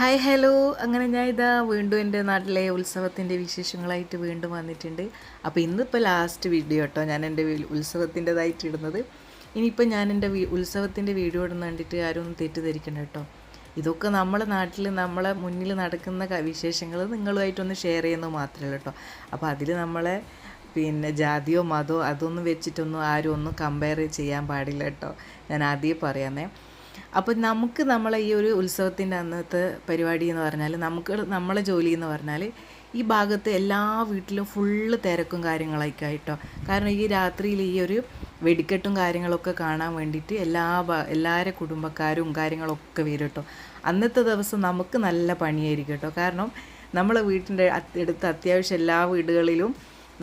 Hi hello അങ്ങനെ ഞാൻ ഇതാ വീണ്ടും എന്റെ നാട്ടിലെ ഉത്സവത്തിന്റെ വിശേഷങ്ങളായിട്ട് വീണ്ടും വന്നിട്ടുണ്ട്. അപ്പോൾ ഇന്നിപ്പോൾ ലാസ്റ്റ് വീഡിയോ കേട്ടോ ഞാൻ എന്റെ ഉത്സവത്തിന്റെതായിട്ട് ഇടുന്നത്. ഇനിയിപ്പോൾ ഞാൻ എന്റെ ഉത്സവത്തിന്റെ വീഡിയോ ഇടുന്ന കണ്ടിട്ട് ആരും ഒന്നും തെറ്റിദ്ധരിക്കണ്ട കേട്ടോ ഇതൊക്കെ നമ്മളെ നാട്ടിൽ നമ്മളെ മുന്നിൽ നടക്കുന്ന വിശേഷങ്ങൾ നിങ്ങളുമായിട്ടൊന്ന് ഷെയർ ചെയ്യുന്നത് മാത്രമേ കേട്ടോ അപ്പോൾ അതിൽ നമ്മളെ പിന്നെ ജാതിയോ മതമോ അതൊന്നും വെച്ചിട്ടൊന്നും ആരും ഒന്നും കമ്പയർ ചെയ്യാൻ പാടില്ല കേട്ടോ ഞാൻ ആദ്യമേ പറയാമേ അപ്പോൾ നമുക്ക് നമ്മളെ ഈ ഒരു ഉത്സവത്തിന്റെ അന്നത്തെ പരിപാടി എന്ന് പറഞ്ഞാൽ നമുക്ക് നമ്മളെ ജോലി എന്ന് പറഞ്ഞാൽ ഈ ഭാഗത്ത് എല്ലാ വീട്ടിലും ഫുള്ള് തിരക്കും കാര്യങ്ങളൊക്കെ ആയിട്ടോ. കാരണം ഈ രാത്രിയിൽ ഈ ഒരു വെടിക്കെട്ടും കാര്യങ്ങളൊക്കെ കാണാൻ വേണ്ടിയിട്ട് എല്ലാ എല്ലാവരുടെ കുടുംബക്കാരും കാര്യങ്ങളൊക്കെ വരും കേട്ടോ. അന്നത്തെ ദിവസം നമുക്ക് നല്ല പണിയായിരിക്കും കേട്ടോ. കാരണം നമ്മളെ വീട്ടിന്റെ അടുത്ത് അത്യാവശ്യം എല്ലാ വീടുകളിലും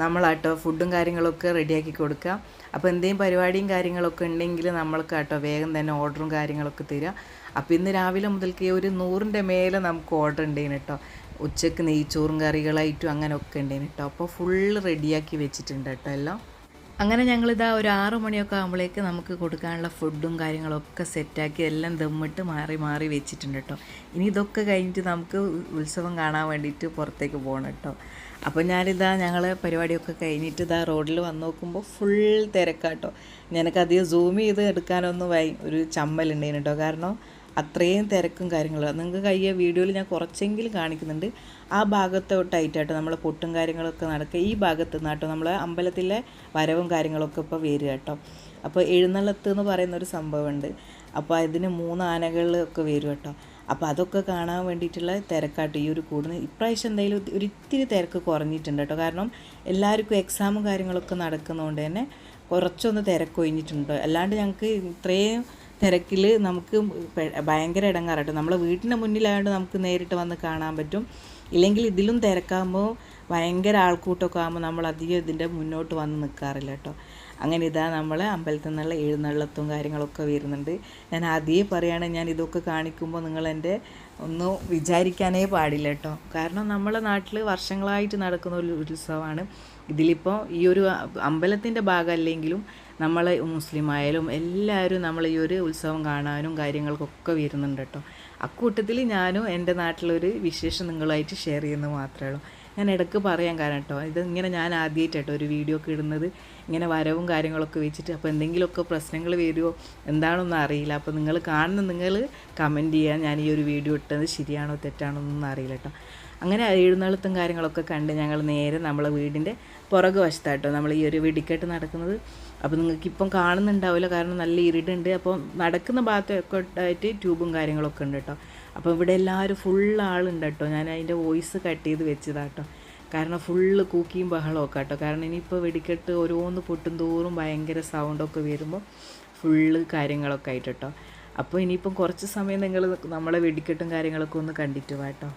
നമ്മളാട്ടോ ഫുഡും കാര്യങ്ങളൊക്കെ റെഡിയാക്കി കൊടുക്കുക. അപ്പോൾ എന്തെങ്കിലും പരിപാടിയും കാര്യങ്ങളൊക്കെ ഉണ്ടെങ്കിൽ നമ്മൾക്ക് കേട്ടോ വേഗം തന്നെ ഓർഡറും കാര്യങ്ങളൊക്കെ തരിക. അപ്പോൾ ഇന്ന് രാവിലെ മുതൽക്ക് ഒരു നൂറിന്റെ മേലെ നമുക്ക് ഓർഡർ ഉണ്ടെങ്കിൽ കേട്ടോ. ഉച്ചയ്ക്ക് നെയ്ച്ചോറും കറികളായിട്ടും അങ്ങനെയൊക്കെ ഉണ്ടെങ്കിൽ കേട്ടോ. അപ്പോൾ ഫുള്ള് റെഡിയാക്കി വെച്ചിട്ടുണ്ട് കേട്ടോ എല്ലാം. അങ്ങനെ ഞങ്ങളിതാ ഒരു ആറ് മണിയൊക്കെ ആകുമ്പോഴേക്ക് നമുക്ക് കൊടുക്കാനുള്ള ഫുഡും കാര്യങ്ങളൊക്കെ സെറ്റാക്കി എല്ലാം ദമ്മിട്ട് മാറി മാറി വെച്ചിട്ടുണ്ട് കേട്ടോ ഇനി ഇതൊക്കെ കഴിഞ്ഞിട്ട് നമുക്ക് ഉത്സവം കാണാൻ വേണ്ടിയിട്ട് പുറത്തേക്ക് പോകണം കേട്ടോ അപ്പോൾ ഞാനിതാ ഞങ്ങൾ പരിപാടിയൊക്കെ കഴിഞ്ഞിട്ട് ഇതാ റോഡിൽ വന്ന് നോക്കുമ്പോൾ ഫുൾ തിരക്കാട്ടോ ഞാനൊക്കെ അധികം സൂം ചെയ്ത് എടുക്കാനൊന്നും വൈ ഒരു ചമ്മലുണ്ടായിരുന്നു കേട്ടോ കാരണം അത്രയും തിരക്കും കാര്യങ്ങളും. നിങ്ങൾക്ക് കഴിയുക വീഡിയോയിൽ ഞാൻ കുറച്ചെങ്കിലും കാണിക്കുന്നുണ്ട്. ആ ഭാഗത്തോട്ടായിട്ടാട്ടോ നമ്മൾ പൊട്ടും കാര്യങ്ങളൊക്കെ നടക്കുക. ഈ ഭാഗത്ത് നിന്നാട്ടോ നമ്മൾ അമ്പലത്തിലെ വരവും കാര്യങ്ങളൊക്കെ ഇപ്പോൾ വരിക കേട്ടോ. അപ്പോൾ എഴുന്നള്ളത്ത് എന്ന് പറയുന്ന ഒരു സംഭവമുണ്ട്. അപ്പോൾ അതിന് മൂന്ന് ആനകളിലൊക്കെ വരും കേട്ടോ. അപ്പോൾ അതൊക്കെ കാണാൻ വേണ്ടിയിട്ടുള്ള തിരക്കാട്ടോ ഈ ഒരു കൂടുന്ന ഇപ്രാവശ്യം എന്തായാലും ഒരിത്തിരി തിരക്ക് കുറഞ്ഞിട്ടുണ്ട് കേട്ടോ. കാരണം എല്ലാവർക്കും എക്സാമും കാര്യങ്ങളൊക്കെ നടക്കുന്നതുകൊണ്ട് തന്നെ കുറച്ചൊന്ന് തിരക്ക് ഒഴിഞ്ഞിട്ടുണ്ട് അല്ലാണ്ട് ഞങ്ങൾക്ക് ഇത്രയും തിരക്കിൽ നമുക്ക് ഭയങ്കര ഇടങ്ങാറായിട്ട് നമ്മളെ വീട്ടിന്റെ മുന്നിലായതുകൊണ്ട് നമുക്ക് നേരിട്ട് വന്ന് കാണാൻ പറ്റും. ഇല്ലെങ്കിൽ ഇതിലും തിരക്കാകുമ്പോൾ ഭയങ്കര ആൾക്കൂട്ടമൊക്കെ ആകുമ്പോൾ നമ്മൾ അധികം ഇതിന്റെ മുന്നോട്ട് വന്ന് നിൽക്കാറില്ല കേട്ടോ. അങ്ങനെ ഇതാ നമ്മൾ അമ്പലത്തിൽ നിന്നുള്ള എഴുന്നള്ളത്തും കാര്യങ്ങളൊക്കെ വരുന്നുണ്ട്. ഞാൻ ആദ്യമേ പറയുകയാണെങ്കിൽ ഞാൻ ഇതൊക്കെ കാണിക്കുമ്പോൾ നിങ്ങൾ എന്റെ ഒന്നും വിചാരിക്കാനേ പാടില്ല കേട്ടോ. കാരണം നമ്മളെ നാട്ടിൽ വർഷങ്ങളായിട്ട് നടക്കുന്ന ഒരു ഉത്സവമാണ്. ഇതിലിപ്പോൾ ഈ ഒരു അമ്പലത്തിന്റെ ഭാഗമല്ലെങ്കിലും നമ്മൾ മുസ്ലിം ആയാലും എല്ലാവരും നമ്മൾ ഈ ഒരു ഉത്സവം കാണാനും കാര്യങ്ങൾക്കൊക്കെ വരുന്നുണ്ട് കേട്ടോ. അക്കൂട്ടത്തിൽ ഞാനും എന്റെ നാട്ടിലൊരു വിശേഷം നിങ്ങളുമായിട്ട് ഷെയർ ചെയ്യുന്നത് മാത്രമേ ഉള്ളൂ. ഞാൻ ഇടയ്ക്ക് പറയാൻ കാരണം കേട്ടോ ഇത് ഇങ്ങനെ ഞാൻ ആദ്യമായിട്ട് കേട്ടോ ഒരു വീഡിയോ ഒക്കെ ഇടുന്നത്. ഇങ്ങനെ വരവും കാര്യങ്ങളൊക്കെ വെച്ചിട്ട് അപ്പോൾ എന്തെങ്കിലുമൊക്കെ പ്രശ്നങ്ങൾ വരുമോ എന്താണെന്നൊന്നും അറിയില്ല. അപ്പോൾ നിങ്ങൾ കാണുന്ന നിങ്ങൾ കമന്റ് ചെയ്യാൻ ഞാൻ ഈ ഒരു വീഡിയോ ഇട്ടത് ശരിയാണോ തെറ്റാണോ എന്നൊന്നും അറിയില്ല കേട്ടോ. അങ്ങനെ എഴുന്നള്ളത്തും കാര്യങ്ങളൊക്കെ കണ്ട് ഞങ്ങൾ നേരെ നമ്മളെ വീടിന്റെ പുറകു വശത്തായിട്ടോ നമ്മൾ ഈ ഒരു വെടിക്കെട്ട് നടക്കുന്നത്. അപ്പോൾ നിങ്ങൾക്ക് ഇപ്പം കാണുന്നുണ്ടാവില്ല. കാരണം നല്ല ഇരുടുണ്ട് അപ്പോൾ നടക്കുന്ന ഭാഗത്തൊക്കെ ആയിട്ട് ട്യൂബും കാര്യങ്ങളൊക്കെ ഉണ്ട് കേട്ടോ അപ്പോൾ ഇവിടെ എല്ലാവരും ഫുൾ ആളുണ്ട് കേട്ടോ ഞാൻ അതിന്റെ വോയിസ് കട്ട് ചെയ്ത് വെച്ചതാട്ടോ. കാരണം ഫുള്ള് കൂക്കിയും ബഹളമൊക്കെ കേട്ടോ കാരണം ഇനിയിപ്പോൾ വെടിക്കെട്ട് ഓരോന്ന് പൊട്ടും തോറും ഭയങ്കര സൗണ്ടൊക്കെ വരുമ്പോൾ ഫുള്ള് കാര്യങ്ങളൊക്കെ ആയിട്ട് കേട്ടോ അപ്പോൾ ഇനിയിപ്പം കുറച്ച് സമയം നിങ്ങൾ നമ്മളെ വെടിക്കെട്ടും കാര്യങ്ങളൊക്കെ ഒന്ന് കണ്ടിട്ട് വാ കേട്ടോ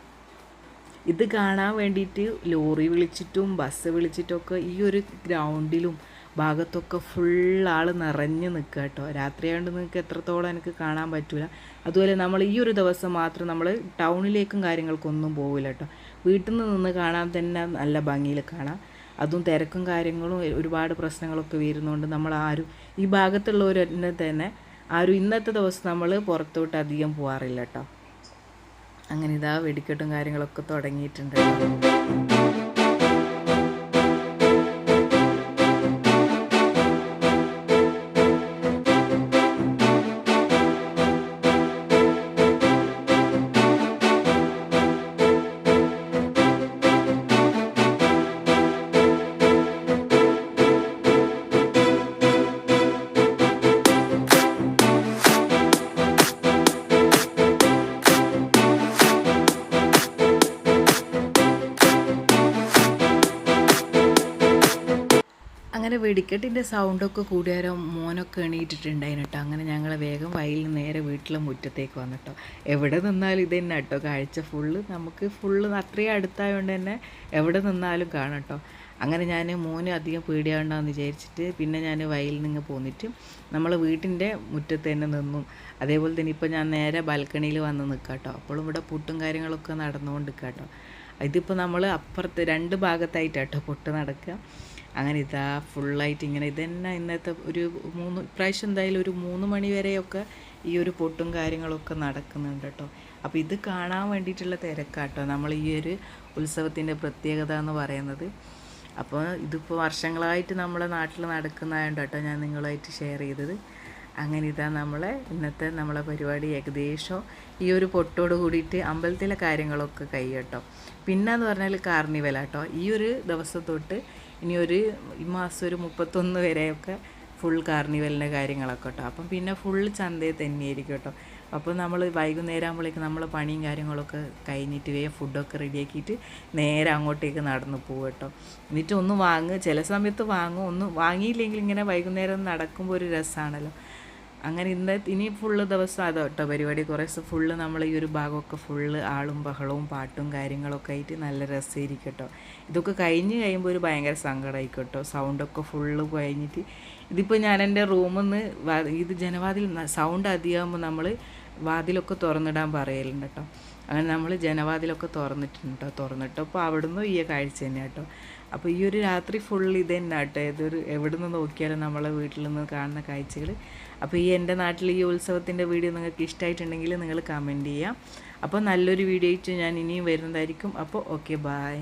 ഇത് കാണാൻ വേണ്ടിയിട്ട് ലോറി വിളിച്ചിട്ടും ബസ് വിളിച്ചിട്ടൊക്കെ ഈ ഒരു ഗ്രൗണ്ടിലും ഭാഗത്തൊക്കെ ഫുൾ ആൾ നിറഞ്ഞു നിൽക്കുക കേട്ടോ. രാത്രിയായതുകൊണ്ട് നിങ്ങൾക്ക് എത്രത്തോളം എനിക്ക് കാണാൻ പറ്റില്ല അതുപോലെ നമ്മൾ ഈ ഒരു ദിവസം മാത്രം നമ്മൾ ടൗണിലേക്കും കാര്യങ്ങൾക്കൊന്നും പോവില്ല കേട്ടോ. വീട്ടിൽ നിന്ന് നിന്ന് കാണാൻ തന്നെ നല്ല ഭംഗിയിൽ കാണാം. അതും തിരക്കും കാര്യങ്ങളും ഒരുപാട് പ്രശ്നങ്ങളൊക്കെ വരുന്നതുകൊണ്ട് നമ്മൾ ആരും ഈ ഭാഗത്തുള്ളവർ തന്നെ ആരും ഇന്നത്തെ ദിവസം നമ്മൾ പുറത്തോട്ട് അധികം പോകാറില്ല കേട്ടോ. അങ്ങനെ ഇതാ വെടിക്കെട്ടും കാര്യങ്ങളൊക്കെ തുടങ്ങിയിട്ടുണ്ട്. വെടിക്കെട്ടിന്റെ സൗണ്ടൊക്കെ കൂടിയാരോ മോനൊക്കെ എണീറ്റിട്ടുണ്ടായിരുന്നു കേട്ടോ അങ്ങനെ ഞങ്ങൾ വേഗം വയലിൽ നേരെ വീട്ടിലെ മുറ്റത്തേക്ക് വന്നിട്ടോ. എവിടെ നിന്നാലും ഇത് തന്നെ കേട്ടോ കാഴ്ച ഫുള്ള് നമുക്ക് ഫുള്ള് അത്രയും അടുത്തായതുകൊണ്ട് തന്നെ എവിടെ നിന്നാലും കാണാം കേട്ടോ അങ്ങനെ ഞാൻ മോന് അധികം പേടിയാണ്ടെന്ന് വിചാരിച്ചിട്ട് പിന്നെ ഞാൻ വയലിൽ നിന്ന് പോന്നിട്ട് നമ്മൾ വീട്ടിന്റെ മുറ്റത്ത് തന്നെ നിന്നു. അതേപോലെ തന്നെ ഇപ്പോൾ ഞാൻ നേരെ ബാൽക്കണിയിൽ വന്ന് നിൽക്കാം കേട്ടോ അപ്പോഴും ഇവിടെ പുട്ടും കാര്യങ്ങളൊക്കെ നടന്നുകൊണ്ട് നിൽക്കാം കേട്ടോ ഇതിപ്പോൾ നമ്മൾ അപ്പുറത്ത് രണ്ട് ഭാഗത്തായിട്ടാട്ടോ പൊട്ട് നടക്കുക അങ്ങനെ ഇതാ ഫുള്ളായിട്ട് ഇങ്ങനെ ഇതന്നെ ഇന്നത്തെ ഒരു മൂന്ന് ഇപ്രാവശ്യം എന്തായാലും ഒരു മൂന്ന് മണി വരെയൊക്കെ ഈ ഒരു പൊട്ടും കാര്യങ്ങളൊക്കെ നടക്കുന്നുണ്ട് കേട്ടോ. അപ്പോൾ ഇത് കാണാൻ വേണ്ടിയിട്ടുള്ള തിരക്കാട്ടോ നമ്മൾ ഈ ഒരു ഉത്സവത്തിന്റെ പ്രത്യേകത എന്ന് പറയുന്നത്. അപ്പോൾ ഇതിപ്പോൾ വർഷങ്ങളായിട്ട് നമ്മളെ നാട്ടിൽ നടക്കുന്നതായത് കേട്ടോ ഞാൻ നിങ്ങളായിട്ട് ഷെയർ ചെയ്തത്. അങ്ങനെ ഇതാ നമ്മളെ ഇന്നത്തെ നമ്മളെ പരിപാടി ഏകദേശം ഈ ഒരു പൊട്ടോട് കൂടിയിട്ട് അമ്പലത്തിലെ കാര്യങ്ങളൊക്കെ കഴിയട്ടോ. പിന്നെന്ന് പറഞ്ഞാൽ കാർണിവലാട്ടോ. ഈ ഒരു ദിവസം തൊട്ട് ഇനി ഒരു ഈ മാസം ഒരു മുപ്പത്തൊന്ന് വരെയൊക്കെ ഫുൾ കാർണിവലിന്റെ കാര്യങ്ങളൊക്കെ കേട്ടോ അപ്പം പിന്നെ ഫുൾ ചന്തയിൽ തന്നെയായിരിക്കും കേട്ടോ അപ്പോൾ നമ്മൾ വൈകുന്നേരം ആകുമ്പോഴേക്ക് നമ്മൾ പണിയും കാര്യങ്ങളൊക്കെ കഴിഞ്ഞിട്ട് വേ ഫുഡൊക്കെ റെഡിയാക്കിയിട്ട് നേരെ അങ്ങോട്ടേക്ക് നടന്നു പോകും കേട്ടോ എന്നിട്ട് ഒന്ന് വാങ്ങുക ചില സമയത്ത് വാങ്ങും. ഒന്ന് വാങ്ങിയില്ലെങ്കിൽ ഇങ്ങനെ വൈകുന്നേരം നടക്കുമ്പോൾ ഒരു രസമാണല്ലോ അങ്ങനെ ഇന്ന് ഇനി ഫുള്ള് ദിവസം അതോ കേട്ടോ പരിപാടി. കുറേ ദിവസം ഫുള്ള് നമ്മൾ ഈ ഒരു ഭാഗമൊക്കെ ഫുള്ള് ആളും ബഹളവും പാട്ടും കാര്യങ്ങളൊക്കെ ആയിട്ട് നല്ല രസമായിരിക്കും കേട്ടോ. ഇതൊക്കെ കഴിഞ്ഞ് കഴിയുമ്പോൾ ഒരു ഭയങ്കര സങ്കടമായിക്കോട്ടോ കേട്ടോ. സൗണ്ടൊക്കെ ഫുള്ള് കഴിഞ്ഞിട്ട് ഇതിപ്പോൾ ഞാൻ എന്റെ റൂമിൽ നിന്ന് ഇത് ജനവാതിൽ സൗണ്ട് അധികമാകുമ്പോൾ നമ്മൾ വാതിലൊക്കെ തുറന്നിടാൻ പറയലുണ്ട് കേട്ടോ. അങ്ങനെ നമ്മൾ ജനവാതിലൊക്കെ തുറന്നിട്ടുണ്ട് കേട്ടോ. തുറന്നിട്ടോ അപ്പോൾ അവിടുന്ന് ഈ കാഴ്ച തന്നെ കേട്ടോ. അപ്പോൾ ഈ ഒരു രാത്രി ഫുൾ ഇത് തന്നെ കേട്ടോ ഏതൊരു എവിടെ നിന്ന് നോക്കിയാലും നമ്മളെ വീട്ടിൽ നിന്ന് കാണുന്ന കാഴ്ചകൾ അപ്പോൾ ഈ എന്റെ നാട്ടിൽ ഈ ഉത്സവത്തിന്റെ വീഡിയോ നിങ്ങൾക്ക് ഇഷ്ടമായിട്ടുണ്ടെങ്കിൽ നിങ്ങൾ കമന്റ് ചെയ്യാം. അപ്പോൾ നല്ലൊരു വീഡിയോ ഞാൻ ഇനിയും വരുന്നതായിരിക്കും. അപ്പോൾ ഓക്കെ ബായ്